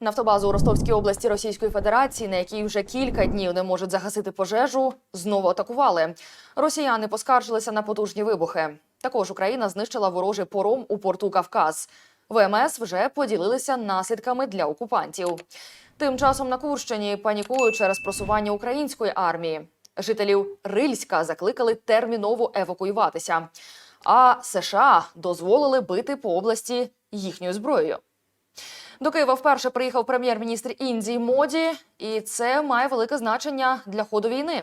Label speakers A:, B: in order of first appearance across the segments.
A: Нафтобазу у Ростовській області Російської Федерації, на якій вже кілька днів не можуть загасити пожежу, знову атакували. Росіяни поскаржилися на потужні вибухи. Також Україна знищила ворожий пором у порту Кавказ. ВМС вже поділилися наслідками для окупантів. Тим часом на Курщині панікують через просування української армії. Жителів Рильська закликали терміново евакуюватися. А США дозволили бити по області їхньою зброєю. До Києва вперше приїхав прем'єр-міністр Індії Моді, і це має велике значення для ходу війни.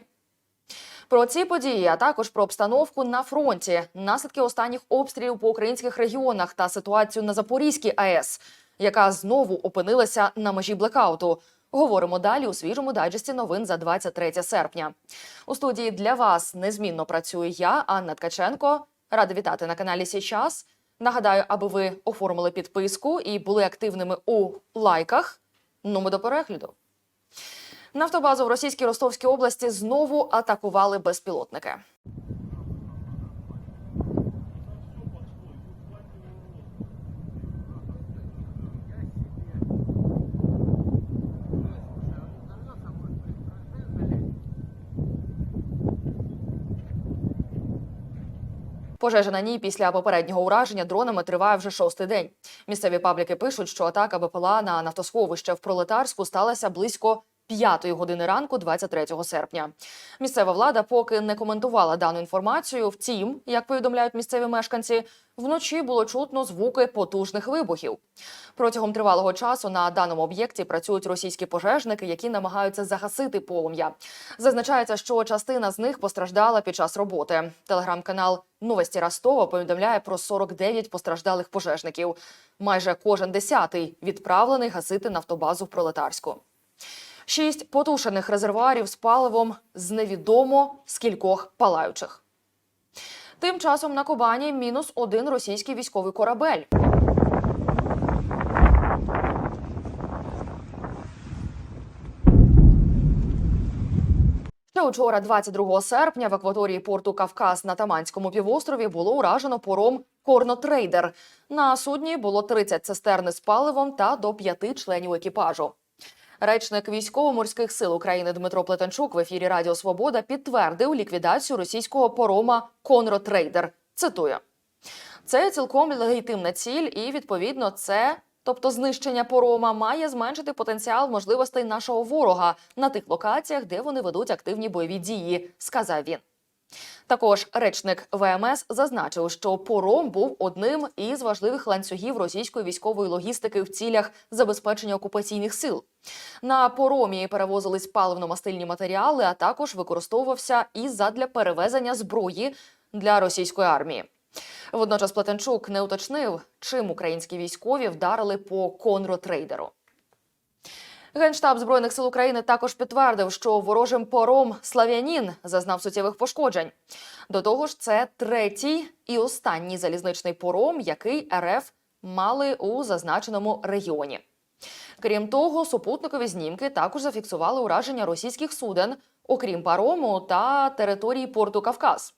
A: Про ці події, а також про обстановку на фронті, наслідки останніх обстрілів по українських регіонах та ситуацію на Запорізькій АЕС, яка знову опинилася на межі блекауту. Говоримо далі у свіжому дайджесті новин за 23 серпня. У студії для вас незмінно працюю я, Анна Ткаченко. Рада вітати на каналі Січас. Нагадаю, аби ви оформили підписку і були активними у лайках. Ну, ми до перегляду. Нафтобазу в російській Ростовській області знову атакували безпілотники. Пожежа на ній після попереднього ураження дронами триває вже шостий день. Місцеві пабліки пишуть, що атака БПЛА на нафтосховище в Пролетарську сталася близько п'ятої години ранку, 23 серпня. Місцева влада поки не коментувала дану інформацію. Втім, як повідомляють місцеві мешканці, вночі було чутно звуки потужних вибухів. Протягом тривалого часу на даному об'єкті працюють російські пожежники, які намагаються загасити полум'я. Зазначається, що частина з них постраждала під час роботи. Телеграм-канал Новості Ростова повідомляє про 49 постраждалих пожежників. Майже кожен десятий відправлений гасити нафтобазу в Пролетарську. Шість потушених резервуарів з паливом з невідомо скількох палаючих. Тим часом на Кубані мінус один російський військовий корабель. Ще учора, 22 серпня, в акваторії порту Кавказ на Таманському півострові було уражено пором Корнотрейдер. На судні було 30 цистерни з паливом та до п'яти членів екіпажу. Речник військово-морських сил України Дмитро Плетенчук в ефірі Радіо Свобода підтвердив ліквідацію російського порома Конротрейдер. Цитую: це цілком легітимна ціль, і відповідно це. Тобто знищення порома має зменшити потенціал можливостей нашого ворога на тих локаціях, де вони ведуть активні бойові дії, сказав він. Також речник ВМС зазначив, що пором був одним із важливих ланцюгів російської військової логістики в цілях забезпечення окупаційних сил. На поромі перевозились паливно-мастильні матеріали, а також використовувався і задля перевезення зброї для російської армії. Водночас Плетенчук не уточнив, чим українські військові вдарили по конротрейдеру. Генштаб збройних сил України також підтвердив, що ворожим пором Слав'янін зазнав суттєвих пошкоджень. До того ж, це третій і останній залізничний пором, який РФ мали у зазначеному регіоні. Крім того, супутникові знімки також зафіксували ураження російських суден, окрім парому та території порту Кавказ.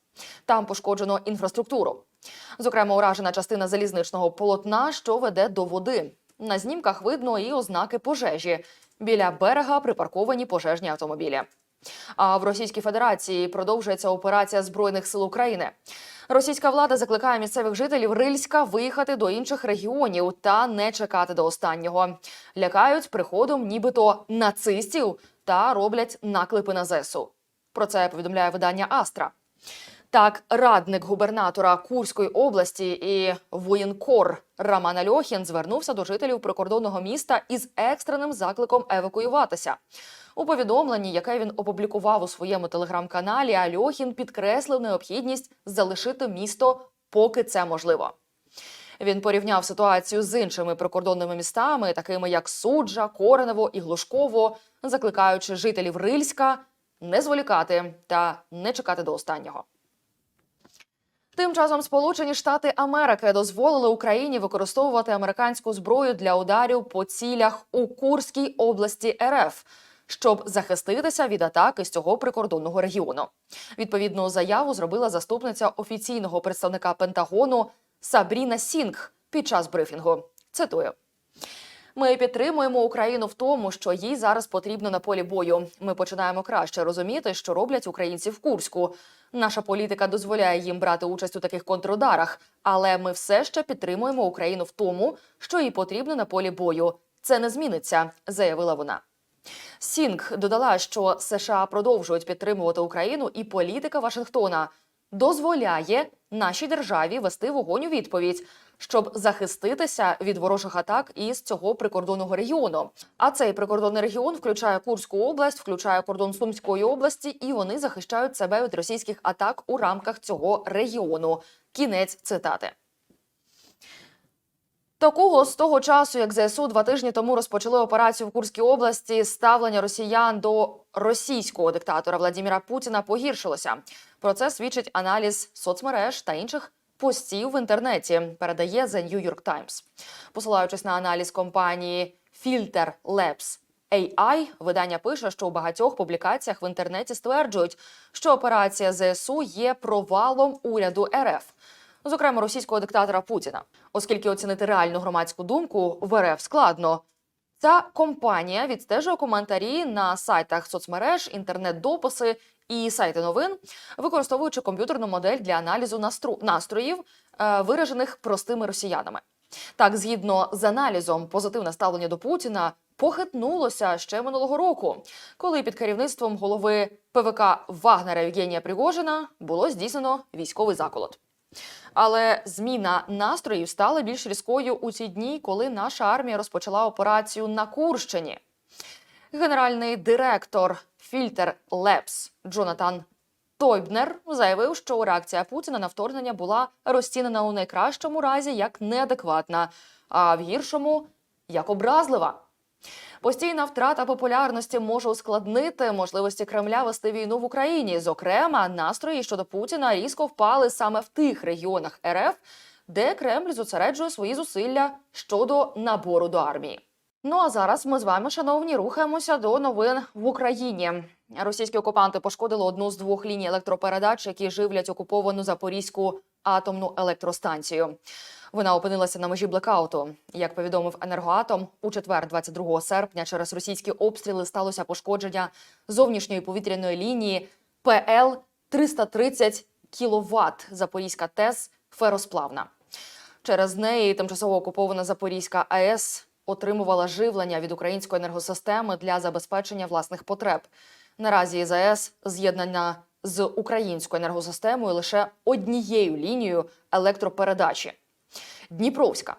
A: Там пошкоджено інфраструктуру. Зокрема, уражена частина залізничного полотна, що веде до води. На знімках видно і ознаки пожежі. Біля берега припарковані пожежні автомобілі. А в Російській Федерації продовжується операція збройних сил України. Російська влада закликає місцевих жителів Рильська виїхати до інших регіонів та не чекати до останнього. Лякають приходом, нібито нацистів, та роблять наклепи на ЗСУ. Про це повідомляє видання Астра. Так, радник губернатора Курської області і воєнкор Роман Альохін звернувся до жителів прикордонного міста із екстреним закликом евакуюватися. У повідомленні, яке він опублікував у своєму телеграм-каналі, Альохін підкреслив необхідність залишити місто, поки це можливо. Він порівняв ситуацію з іншими прикордонними містами, такими як Суджа, Коренево і Глушково, закликаючи жителів Рильська не зволікати та не чекати до останнього. Тим часом Сполучені Штати Америки дозволили Україні використовувати американську зброю для ударів по цілях у Курській області РФ, щоб захиститися від атаки з цього прикордонного регіону. Відповідну заяву зробила заступниця офіційного представника Пентагону Сабріна Сінг під час брифінгу. Цитую. Ми підтримуємо Україну в тому, що їй зараз потрібно на полі бою. Ми починаємо краще розуміти, що роблять українці в Курську. Наша політика дозволяє їм брати участь у таких контрударах, але ми все ще підтримуємо Україну в тому, що їй потрібно на полі бою. Це не зміниться, заявила вона. Сінг додала, що США продовжують підтримувати Україну, і політика Вашингтона дозволяє нашій державі вести вогонь у відповідь, щоб захиститися від ворожих атак із цього прикордонного регіону. А цей прикордонний регіон включає Курську область, включає кордон Сумської області, і вони захищають себе від російських атак у рамках цього регіону. Кінець цитати. Такого з того часу, як ЗСУ два тижні тому розпочали операцію в Курській області, ставлення росіян до російського диктатора Владіміра Путіна погіршилося. Про це свідчить аналіз соцмереж та інших постів в інтернеті. Передає The New York Times. Посилаючись на аналіз компанії Filter Labs AI, видання пише, що у багатьох публікаціях в інтернеті стверджують, що операція ЗСУ є провалом уряду РФ зокрема російського диктатора Путіна, оскільки оцінити реальну громадську думку в РФ складно. Ця компанія відстежує коментарі на сайтах соцмереж, інтернет-дописи і сайти новин, використовуючи комп'ютерну модель для аналізу настру... настроїв, е, виражених простими росіянами. Так, згідно з аналізом, позитивне ставлення до Путіна похитнулося ще минулого року, коли під керівництвом голови ПВК Вагнера Євгенія Пригожина було здійснено військовий заколот. Але зміна настроїв стала більш різкою у ці дні, коли наша армія розпочала операцію на Курщині. Генеральний директор Фільтер Лепс Джонатан Тойбнер заявив, що реакція Путіна на вторгнення була розцінена у найкращому разі як неадекватна, а в гіршому як образлива. Постійна втрата популярності може ускладнити можливості Кремля вести війну в Україні. Зокрема, настрої щодо Путіна різко впали саме в тих регіонах РФ, де Кремль зосереджує свої зусилля щодо набору до армії. Ну а зараз ми з вами, шановні, рухаємося до новин в Україні. Російські окупанти пошкодили одну з двох ліній електропередач, які живлять окуповану Запорізьку атомну електростанцію. Вона опинилася на межі блекауту. Як повідомив енергоатом, у четвер, 22 серпня, через російські обстріли сталося пошкодження зовнішньої повітряної лінії ПЛ 330 кВт Запорізька ТЕС феросплавна. Через неї тимчасово окупована Запорізька АЕС отримувала живлення від української енергосистеми для забезпечення власних потреб. Наразі ЗАЕС з'єднана з українською енергосистемою лише однією лінією електропередачі. Дніпровська.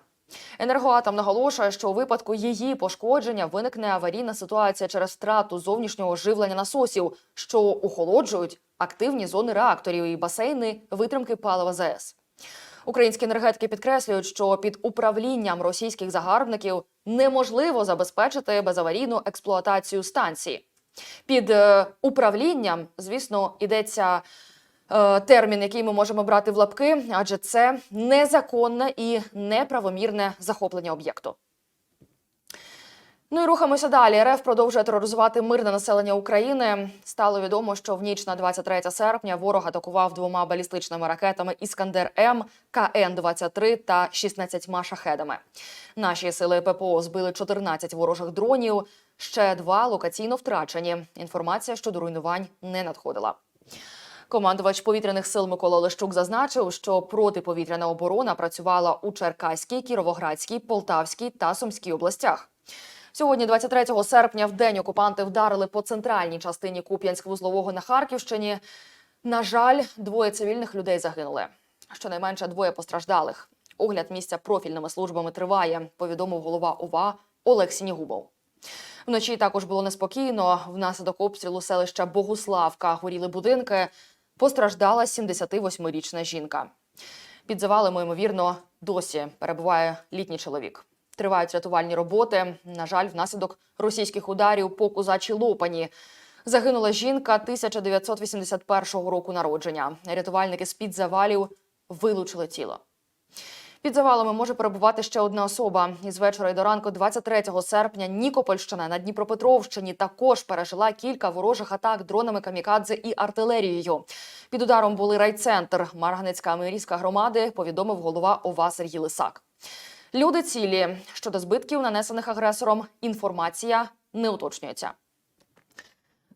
A: Енергоатом наголошує, що у випадку її пошкодження виникне аварійна ситуація через втрату зовнішнього живлення насосів, що охолоджують активні зони реакторів і басейни витримки палива ЗАЕС. Українські енергетики підкреслюють, що під управлінням російських загарбників неможливо забезпечити безаварійну експлуатацію станції. Під е, управлінням, звісно, йдеться е, термін, який ми можемо брати в лапки, адже це незаконне і неправомірне захоплення об'єкту. Ну і рухаємося далі. РФ продовжує тероризувати мирне населення України. Стало відомо, що в ніч на 23 серпня ворог атакував двома балістичними ракетами Іскандер М, КН 23 та 16 шахедами. Наші сили ППО збили 14 ворожих дронів. Ще два локаційно втрачені. Інформація щодо руйнувань не надходила. Командувач повітряних сил Микола Лещук зазначив, що протиповітряна оборона працювала у Черкаській, Кіровоградській, Полтавській та Сумській областях. Сьогодні, 23 серпня, в день окупанти вдарили по центральній частині Куп'янськ-Вузлового на Харківщині. На жаль, двоє цивільних людей загинули. Щонайменше двоє постраждалих. Огляд місця профільними службами триває. Повідомив голова ОВА Олег Сінігубов. Вночі також було неспокійно. Внаслідок обстрілу селища Богуславка горіли будинки. Постраждала 78-річна жінка. Під завалами, ймовірно, досі перебуває літній чоловік. Тривають рятувальні роботи. На жаль, внаслідок російських ударів по козачій лопані. Загинула жінка 1981 року народження. Рятувальники з під завалів вилучили тіло. Під завалами може перебувати ще одна особа. Із вечора й до ранку, 23 серпня, Нікопольщина на Дніпропетровщині також пережила кілька ворожих атак дронами камікадзе і артилерією. Під ударом були райцентр Марганецька Амирійська громади. Повідомив голова ОВА Сергій Лисак. Люди цілі щодо збитків, нанесених агресором, інформація не уточнюється.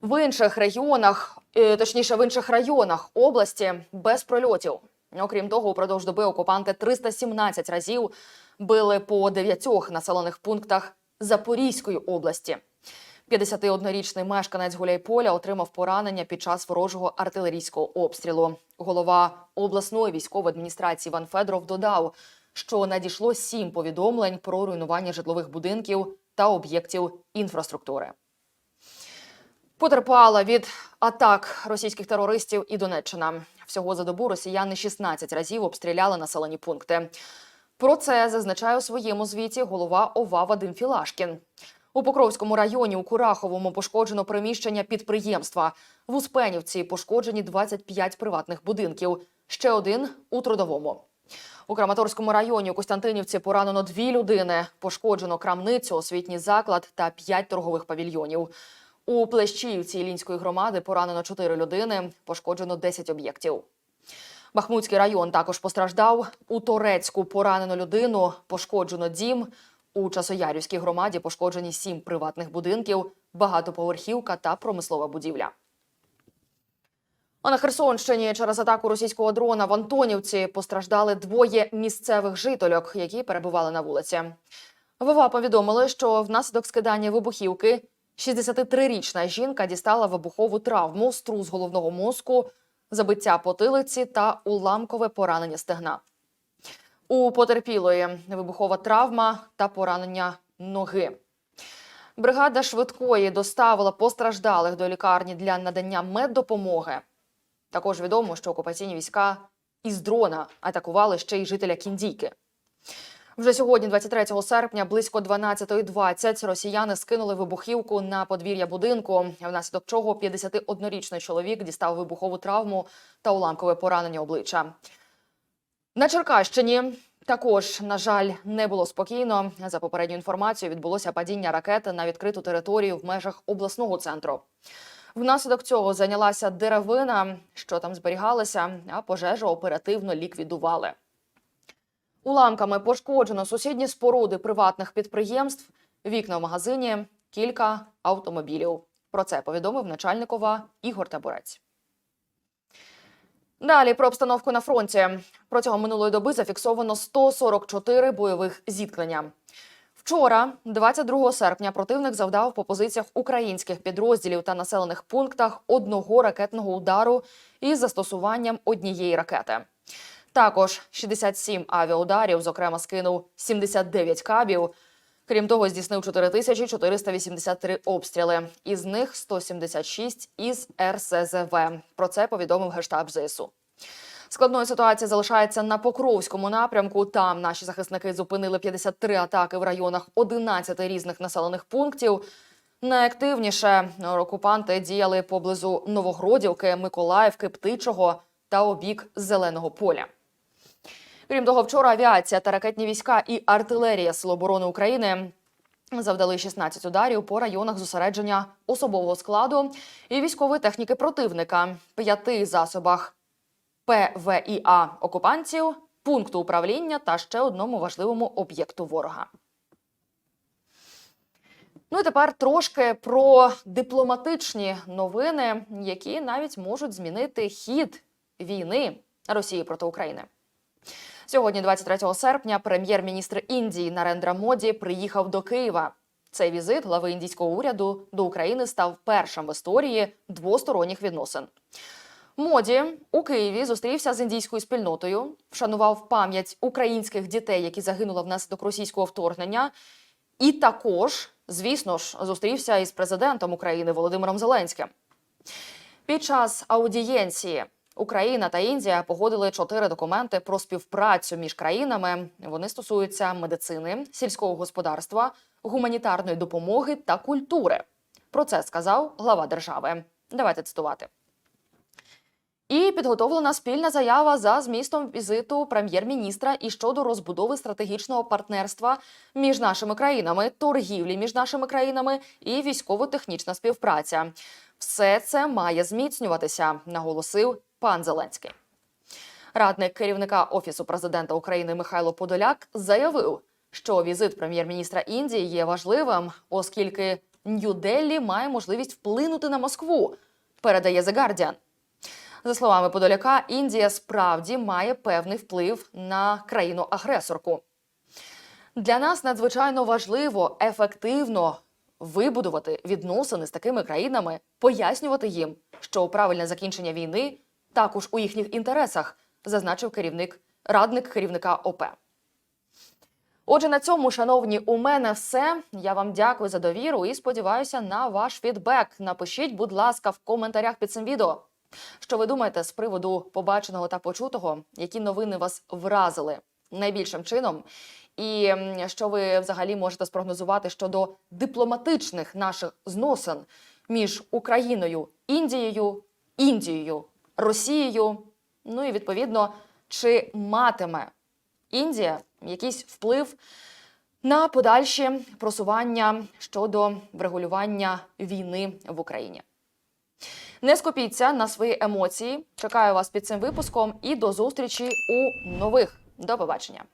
A: В інших регіонах, е, точніше, в інших районах області без прольотів. Окрім того, упродовж доби окупанти 317 разів били по дев'ятьох населених пунктах Запорізької області. 51-річний мешканець Гуляйполя отримав поранення під час ворожого артилерійського обстрілу. Голова обласної військової адміністрації Іван Федоров додав, що надійшло сім повідомлень про руйнування житлових будинків та об'єктів інфраструктури. Потерпала від атак російських терористів і Донеччина. Всього за добу росіяни 16 разів обстріляли населені пункти. Про це зазначає у своєму звіті голова ОВА Вадим Філашкін. У Покровському районі у Кураховому пошкоджено приміщення підприємства. В Успенівці пошкоджені 25 приватних будинків. Ще один у трудовому. У Краматорському районі у Костянтинівці поранено дві людини. Пошкоджено крамницю, освітній заклад та п'ять торгових павільйонів. У Плещіївці Ілінської громади поранено чотири людини, пошкоджено 10 об'єктів. Бахмутський район також постраждав. У Торецьку поранено людину, пошкоджено дім. У Часоярівській громаді пошкоджені сім приватних будинків, багатоповерхівка та промислова будівля. А на Херсонщині через атаку російського дрона в Антонівці постраждали двоє місцевих жительок, які перебували на вулиці. ВВА повідомили, що внаслідок скидання вибухівки 63-річна жінка дістала вибухову травму, струс головного мозку, забиття потилиці та уламкове поранення стегна. У потерпілої вибухова травма та поранення ноги. Бригада швидкої доставила постраждалих до лікарні для надання меддопомоги. Також відомо, що окупаційні війська із дрона атакували ще й жителя Кіндійки. Вже сьогодні, 23 серпня, близько 12.20 росіяни скинули вибухівку на подвір'я будинку, внаслідок чого 51-річний чоловік дістав вибухову травму та уламкове поранення обличчя. На Черкащині також, на жаль, не було спокійно. За попередньою інформацією, відбулося падіння ракети на відкриту територію в межах обласного центру. Внаслідок цього зайнялася деревина, що там зберігалася, а пожежу оперативно ліквідували. Уламками пошкоджено сусідні споруди приватних підприємств, вікна в магазині, кілька автомобілів. Про це повідомив начальник ОВА Ігор Табурець. Далі про обстановку на фронті. Протягом минулої доби зафіксовано 144 бойових зіткнення. Вчора, 22 серпня, противник завдав по позиціях українських підрозділів та населених пунктах одного ракетного удару із застосуванням однієї ракети. Також 67 авіаударів, зокрема, скинув 79 кабів. Крім того, здійснив 4483 обстріли. Із них 176 із РСЗВ. Про це повідомив гештаб ЗСУ. Складною ситуація залишається на Покровському напрямку. Там наші захисники зупинили 53 атаки в районах 11 різних населених пунктів. Найактивніше окупанти діяли поблизу Новогродівки, Миколаївки, Птичого та обік Зеленого поля. Крім того, вчора авіація та ракетні війська і артилерія Сил оборони України завдали 16 ударів по районах зосередження особового складу і військової техніки противника, п'яти засобах ПВІА окупантів, пункту управління та ще одному важливому об'єкту ворога. Ну і тепер трошки про дипломатичні новини, які навіть можуть змінити хід війни Росії проти України. Сьогодні, 23 серпня, прем'єр-міністр Індії Нарендра Моді приїхав до Києва. Цей візит глави індійського уряду до України став першим в історії двосторонніх відносин. Моді у Києві зустрівся з індійською спільнотою, вшанував пам'ять українських дітей, які загинули внаслідок російського вторгнення, і також, звісно ж, зустрівся із президентом України Володимиром Зеленським. Під час аудієнції Україна та Індія погодили чотири документи про співпрацю між країнами. Вони стосуються медицини, сільського господарства, гуманітарної допомоги та культури. Про це сказав глава держави. Давайте цитувати. І підготовлена спільна заява за змістом візиту прем'єр-міністра і щодо розбудови стратегічного партнерства між нашими країнами, торгівлі між нашими країнами і військово-технічна співпраця. Все це має зміцнюватися, наголосив пан Зеленський. Радник керівника офісу президента України Михайло Подоляк заявив, що візит прем'єр-міністра Індії є важливим, оскільки Нью-Деллі має можливість вплинути на Москву. Передає The Guardian. За словами Подоляка, Індія справді має певний вплив на країну-агресорку. Для нас надзвичайно важливо ефективно вибудувати відносини з такими країнами, пояснювати їм, що правильне закінчення війни також у їхніх інтересах, зазначив керівник радник керівника ОП. Отже, на цьому, шановні, у мене все. Я вам дякую за довіру і сподіваюся на ваш фідбек. Напишіть, будь ласка, в коментарях під цим відео. Що ви думаєте з приводу побаченого та почутого? Які новини вас вразили найбільшим чином? І що ви взагалі можете спрогнозувати щодо дипломатичних наших зносин між Україною, Індією, Індією, Росією? Ну і відповідно, чи матиме Індія якийсь вплив на подальші просування щодо врегулювання війни в Україні? Не скупіться на свої емоції. Чекаю вас під цим випуском і до зустрічі у нових. До побачення.